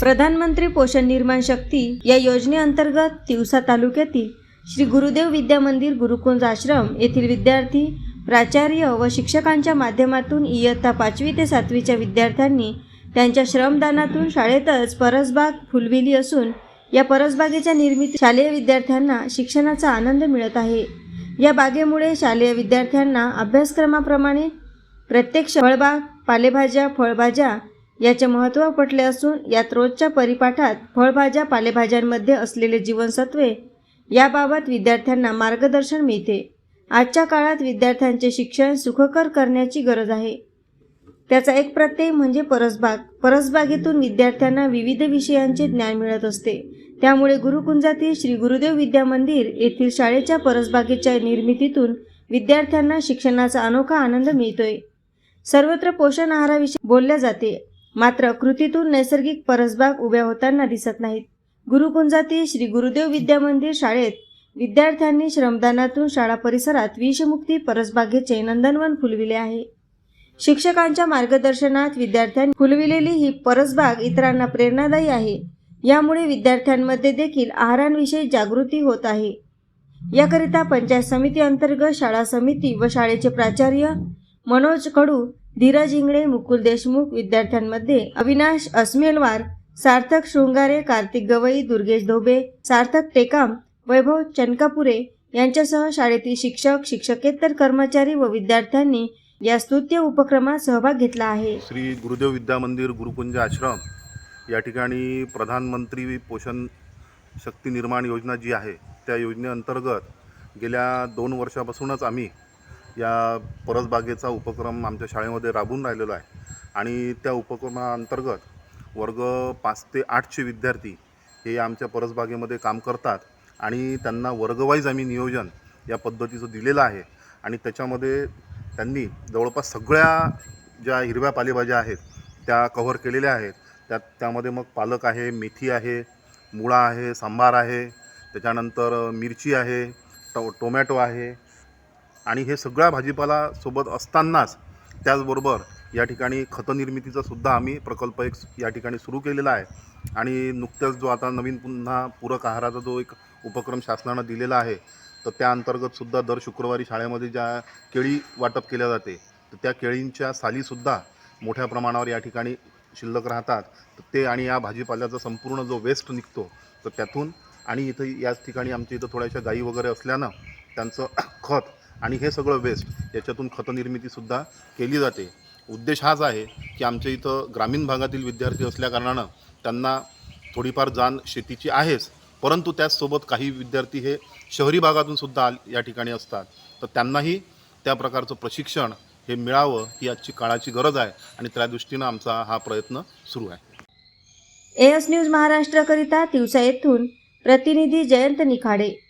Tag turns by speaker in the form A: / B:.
A: प्रधानमंत्री पोषण निर्माण शक्ती या योजनेअंतर्गत तिवसा तालुक्यातील श्री गुरुदेव विद्या मंदिर गुरुकुंज आश्रम येथील विद्यार्थी प्राचार्य व शिक्षकांच्या माध्यमातून इयत्ता पाचवी ते सातवीच्या विद्यार्थ्यांनी त्यांच्या श्रमदानातून शाळेतच परसबाग फुलविली असून या परसबागेच्या निर्मिती शालेय विद्यार्थ्यांना शिक्षणाचा आनंद मिळत आहे. या बागेमुळे शालेय विद्यार्थ्यांना अभ्यासक्रमाप्रमाणे प्रत्यक्ष फळबाग पालेभाज्या फळभाज्या याचे महत्त्व पटले असून यात रोजच्या परिपाठात फळभाज्या पालेभाज्यांमध्ये असलेले जीवनसत्वे याबाबत विद्यार्थ्यांना मार्गदर्शन मिळते. आजच्या काळात विद्यार्थ्यांचे शिक्षण सुखकर करण्याची गरज आहे. त्याचा एक प्रत्यय म्हणजे परसबाग. परसबागेतून विद्यार्थ्यांना विविध विषयांचे ज्ञान मिळत असते. त्यामुळे गुरुकुंजातील श्री गुरुदेव विद्या मंदिर येथील शाळेच्या परसबागेच्या निर्मितीतून विद्यार्थ्यांना शिक्षणाचा अनोखा आनंद मिळतोय. सर्वत्र पोषण आहाराविषयी बोलल्या जाते. मात्र कृतीतून नैसर्गिक परसबाग उभ्या होताना दिसत नाहीत. गुरुकुंजातील श्री गुरुदेव विद्या मंदिर शाळेत विद्यार्थ्यांनी श्रमदानातून शाळा परिसरात विषमुक्ती परसबागेचे नंदनवन फुलविले आहे. शिक्षकांच्या मार्गदर्शनात विद्यार्थ्यांनी फुलविलेली ही परसबाग इतरांना प्रेरणादायी आहे. यामुळे विद्यार्थ्यांमध्ये देखील आहारांविषयी जागृती होत आहे. याकरिता पंचायत समिती अंतर्गत शाळा समिती व शाळेचे प्राचार्य मनोज कडू धीरज इंगळे मुकुल देशमुख विद्यार्थ्यांमध्ये अविनाश अस्मेलवार सार्थक शृंगारे कार्तिक गवई दुर्गेश धोबे सार्थक टेकाम वैभव चनकापुरे यांच्यासह शाळेतील शिक्षक शिक्षकेतर कर्मचारी व विद्यार्थ्यांनी या स्तुत्य उपक्रमात सहभाग घेतला आहे.
B: श्री गुरुदेव विद्या मंदिर गुरुकुंज आश्रम या ठिकाणी प्रधानमंत्री पोषण शक्ती निर्माण योजना जी आहे त्या योजनेअंतर्गत गेल्या दोन वर्षापासूनच आम्ही या परसबागेचा उपक्रम आमच्या शाळेमध्ये राबून राहिलेला आहे. आणि त्या उपक्रमाअंतर्गत वर्ग पाच ते आठचे विद्यार्थी हे आमच्या परसबागेमध्ये काम करतात आणि त्यांना वर्गवाईज आम्ही नियोजन या पद्धतीचं दिलेलं आहे. आणि त्याच्यामध्ये त्यांनी जवळपास सगळ्या ज्या हिरव्या पालेभाज्या आहेत त्या कव्हर केलेल्या आहेत. त्यात त्यामध्ये मग पालक आहे मेथी आहे मुळा आहे सांबार आहे त्याच्यानंतर मिरची आहे टो टोमॅटो आहे आणि हे सगळ्या भाजीपाला सोबत असतानाच त्याचबरोबर या ठिकाणी खतनिर्मितीचा सुद्धा आम्ही प्रकल्प एक या ठिकाणी सुरू केलेला आहे. आणि नुकत्याच जो आता नवीन पुन्हा पूरक आहाराचा जो एक उपक्रम शासनानं दिलेला आहे तर त्या अंतर्गतसुद्धा दर शुक्रवारी शाळेमध्ये ज्या केळी वाटप केल्या जाते तर त्या केळींच्या सालीसुद्धा मोठ्या प्रमाणावर या ठिकाणी शिल्लक राहतात. तर ते आणि या भाजीपाल्याचा संपूर्ण जो वेस्ट निघतो तर त्यातून आणि इथं याच ठिकाणी आमच्या इथं थोड्याशा गायी वगैरे असल्यानं त्यांचं खत आणि हे सगळं वेस्ट याच्यातून खतनिर्मितीसुद्धा केली जाते. उद्देश हाच आहे की आमच्या इथं ग्रामीण भागातील विद्यार्थी असल्याकारणानं त्यांना थोडीफार जाण शेतीची आहेच परंतु त्याचसोबत काही विद्यार्थी हे शहरी भागातून सुद्धा या ठिकाणी असतात. तर त्यांनाही त्या प्रकारचं प्रशिक्षण हे मिळावं ही आजची काळाची गरज आहे आणि त्या दृष्टीनं आमचा हा प्रयत्न सुरू आहे.
A: एस न्यूज महाराष्ट्राकरिता दिवसा येथून प्रतिनिधी जयंत निखाडे.